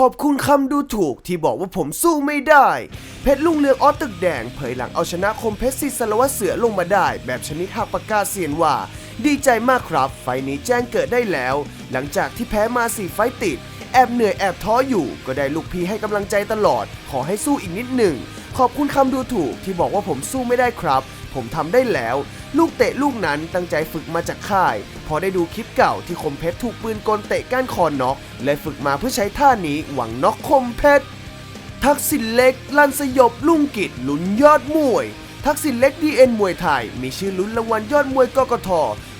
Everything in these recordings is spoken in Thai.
ขอบคุณคำดูถูกที่บอกว่าผมสู้ไม่ได้ เพชรลุงเรืองออสตึกแดงเผยหลังเอาชนะคมเพชรศิสารวัตรเสือลงมาได้ แบบชนิดหักปากกาเซียนว่า ดีใจมากครับ ไฟนี้แจ้งเกิดได้แล้ว หลังจากที่แพ้มาสี่ไฟติด แอบเหนื่อยแอบท้ออยู่ ก็ได้ลูกพี่ให้กำลังใจตลอด ขอให้สู้อีกนิดหนึ่ง ขอบคุณคำดูถูกที่บอกว่าผมสู้ไม่ได้ครับ ผมทำได้แล้ว ลูกเตะลูกนั้นตั้งใจฝึกมาจากค่าย พอได้ดูคลิปเก่าที่คมเพชรถูกปืนกลเตะก้านคอน็อกเลยฝึกมาเพื่อใช้ท่านี้หวังน็อกคมเพชรทักษิณเล็ก ลันสยบลุงกิจลุ้นยอดมวย ทักษิณเล็กดีเอ็นมวยไทย มีชื่อลุ้นรางวัลยอดมวยกกท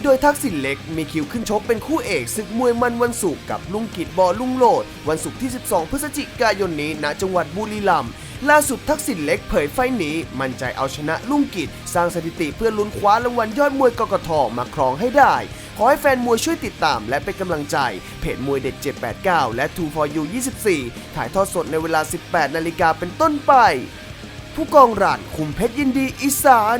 โดยทักษิณเล็กมีคิวขึ้นชกเป็นคู่เอกศึกมวยมันวันศุกร์กับลุงกิจบอลุงโลด วันศุกร์ที่ 12 พฤศจิกายนนี้ณจังหวัดบุรีรัมย์ล่าสุดทักษิณเล็กเผยไฟหนี้ มั่นใจเอาชนะลุงกิจ สร้างสถิติเพื่อลุ้นคว้ารางวัลยอดมวยกกทมาครองให้ได้ ขอให้แฟนมวยช่วยติดตามและเป็นกำลังใจ เพจมวยเด็ด 789 และ 2 for you 24 ถ่ายทอดสดในเวลา 18 นาฬิกาเป็นต้นไป ผู้กองรันคุมเพชรยินดีอีสาน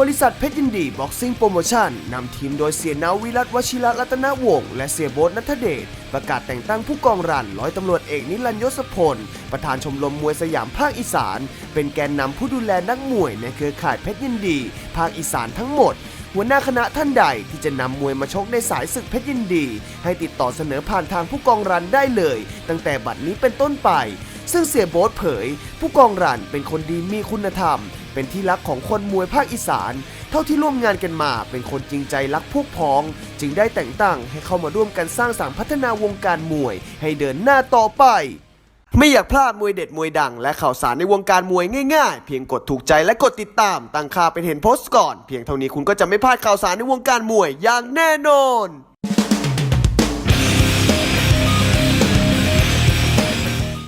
บริษัทเพชรยินดีบ็อกซิ่งโปรโมชั่นนำทีมโดยเสียนาวิรัตวชิระรัตนวงศ์และเสียโบ๊ทนัทเดช ประกาศแต่งตั้งผู้กองรันร้อยตำรวจเอกนิรันยศพล ประธานชมรมมวยสยามภาคอีสาน เป็นแกนนำผู้ดูแลนักมวยในเครือข่ายเพชรยินดี ภาคอีสานทั้งหมด หัวหน้าคณะท่านใดที่จะนำมวยมาชกในสายศึกเพชรยินดี ให้ติดต่อเสนอผ่านทางผู้กองรันได้เลย ตั้งแต่บัดนี้เป็นต้นไป ซึ่งเสียโบ๊ทเผย ผู้กองรันเป็นคนดีมีคุณธรรม เป็นที่รักของคนมวยภาคอีสาน เท่าที่ร่วมงานกันมาเป็นคนจริงใจรักพวกพ้อง จึงได้แต่งตั้งให้เข้ามาร่วมกันสร้างสรรค์พัฒนาวงการมวย ให้เดินหน้าต่อไป ไม่อยากพลาดมวยเด็ดมวยดัง และข่าวสารในวงการมวยง่ายๆ เพียงกดถูกใจและกดติดตามตั้งค่าเป็นเห็นโพสต์ก่อน เพียงเท่านี้คุณก็จะไม่พลาดข่าวสารในวงการมวยอย่างแน่นอน